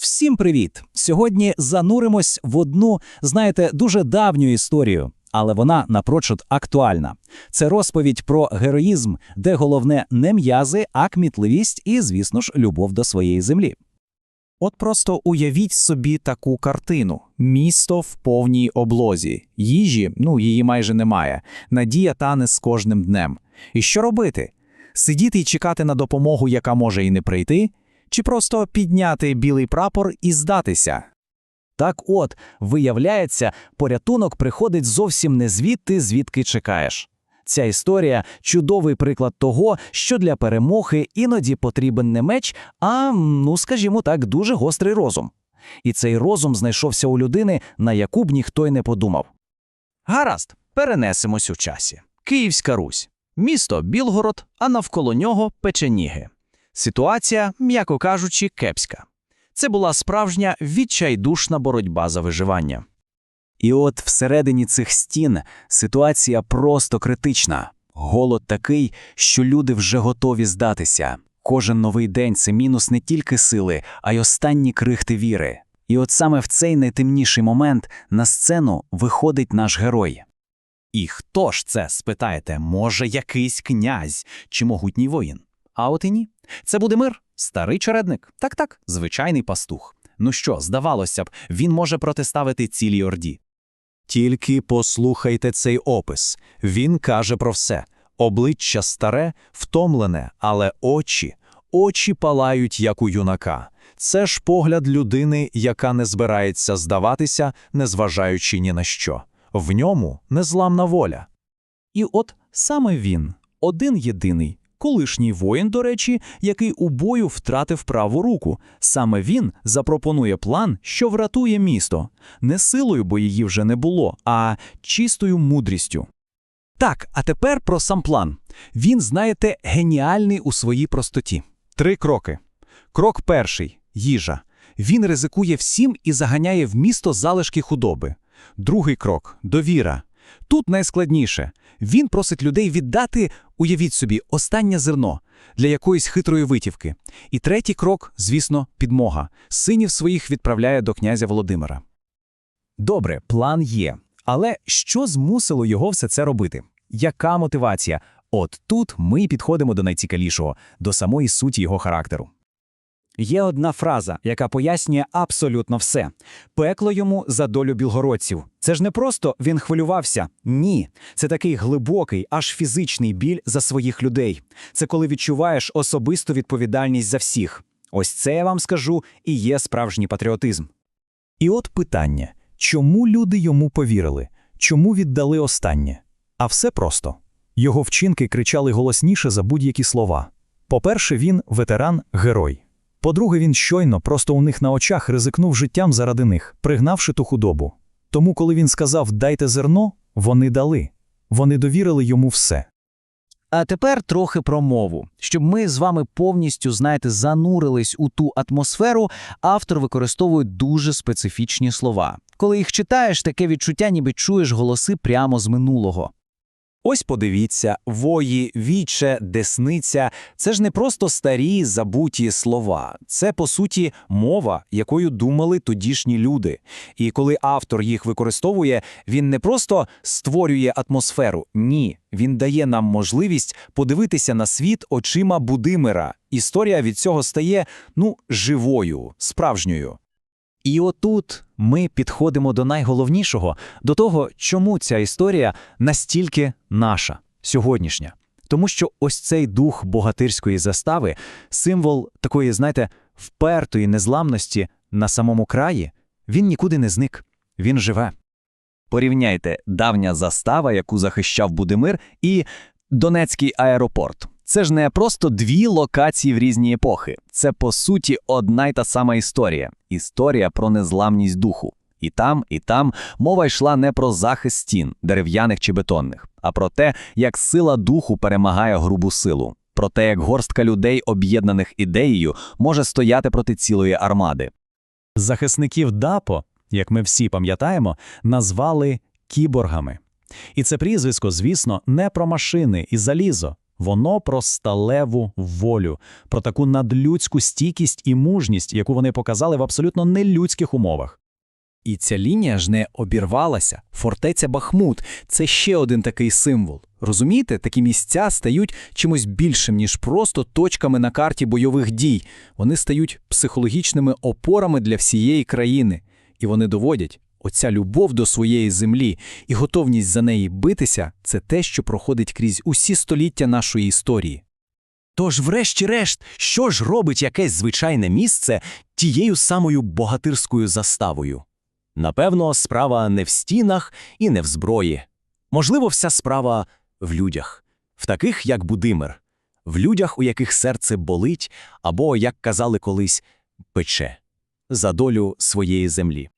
Всім привіт! Сьогодні зануримось в одну, знаєте, дуже давню історію, але вона напрочуд актуальна. Це розповідь про героїзм, де головне не м'язи, а кмітливість і, звісно ж, любов до своєї землі. От просто уявіть собі таку картину: місто в повній облозі. Їжі, ну її майже немає. Надія тане з кожним днем. І що робити? Сидіти і чекати на допомогу, яка може і не прийти, чи просто підняти білий прапор і здатися? Так от, виявляється, порятунок приходить зовсім не звідти, звідки чекаєш. Ця історія чудовий приклад того, що для перемоги іноді потрібен не меч, а, ну скажімо так, дуже гострий розум. І цей розум знайшовся у людини, на яку б ніхто й не подумав. Гаразд, перенесемось у часі. Київська Русь, місто Білгород, а навколо нього печеніги. Ситуація, м'яко кажучи, кепська. Це була справжня відчайдушна боротьба за виживання. І от всередині цих стін ситуація просто критична. Голод такий, що люди вже готові здатися. Кожен новий день це мінус не тільки сили, а й останні крихти віри. І от саме в цей найтемніший момент на сцену виходить наш герой. І хто ж це, спитаєте, може якийсь князь чи могутній воїн? А от і ні. Це буде мир, старий чередник. Так так, звичайний пастух. Ну що, здавалося б, він може протиставити цілій орді. Тільки послухайте цей опис. Він каже про все: обличчя старе, втомлене, але очі, очі палають, як у юнака. Це ж погляд людини, яка не збирається здаватися, незважаючи ні на що. В ньому незламна воля. І от саме він, один єдиний, колишній воїн, до речі, який у бою втратив праву руку. Саме він запропонує план, що врятує місто. Не силою, бо її вже не було, а чистою мудрістю. Так, а тепер про сам план. Він, знаєте, геніальний у своїй простоті. Три кроки. Крок перший їжа. Він ризикує всім і заганяє в місто залишки худоби. Другий крок довіра. Тут найскладніше. Він просить людей віддати, уявіть собі, останнє зерно для якоїсь хитрої витівки. І третій крок, звісно, підмога. Синів своїх відправляє до князя Володимира. Добре, план є. Але що змусило його все це робити? Яка мотивація? От тут ми підходимо до найцікавішого, до самої суті його характеру. Є одна фраза, яка пояснює абсолютно все. Пекло йому за долю білгородців. Це ж не просто він хвилювався. Ні. Це такий глибокий, аж фізичний біль за своїх людей. Це коли відчуваєш особисту відповідальність за всіх. Ось це я вам скажу і є справжній патріотизм. І от питання: чому люди йому повірили? Чому віддали останнє? А все просто. Його вчинки кричали голосніше за будь-які слова. По-перше, він ветеран, герой. По-друге, він щойно, просто у них на очах ризикнув життям заради них, пригнавши ту худобу. Тому, коли він сказав дайте зерно, вони дали. Вони довірили йому все. А тепер трохи про мову. Щоб ми з вами повністю, знаєте, занурились у ту атмосферу, автор використовує дуже специфічні слова. Коли їх читаєш, таке відчуття, ніби чуєш голоси прямо з минулого. Ось подивіться, вої, віче, десниця це ж не просто старі забуті слова, це по суті мова, якою думали тодішні люди. І коли автор їх використовує, він не просто створює атмосферу, ні, він дає нам можливість подивитися на світ очима Будимира. Історія від цього стає ну живою, справжньою. І отут ми підходимо до найголовнішого, до того, чому ця історія настільки наша, сьогоднішня. Тому що ось цей дух богатирської застави, символ такої, знаєте, впертої незламності на самому краї, він нікуди не зник, він живе. Порівняйте давня застава, яку захищав Будимир, і Донецький аеропорт. Це ж не просто дві локації в різні епохи. Це по суті одна й та сама історія історія про незламність духу. І там, і там мова йшла не про захист стін, дерев'яних чи бетонних, а про те, як сила духу перемагає грубу силу, про те, як горстка людей, об'єднаних ідеєю, може стояти проти цілої армади. Захисників ДАПО, як ми всі пам'ятаємо, назвали кіборгами. І це прізвисько, звісно, не про машини і залізо. Воно про сталеву волю, про таку надлюдську стійкість і мужність, яку вони показали в абсолютно нелюдських умовах. І ця лінія ж не обірвалася. Фортеця Бахмут це ще один такий символ. Розумієте, такі місця стають чимось більшим, ніж просто точками на карті бойових дій. Вони стають психологічними опорами для всієї країни. І вони доводять, оця любов до своєї землі і готовність за неї битися це те, що проходить крізь усі століття нашої історії. Тож, врешті-решт, що ж робить якесь звичайне місце тією самою богатирською заставою? Напевно, справа не в стінах і не в зброї. Можливо, вся справа в людях, в таких, як Будимир, в людях, у яких серце болить, або, як казали колись, пече за долю своєї землі.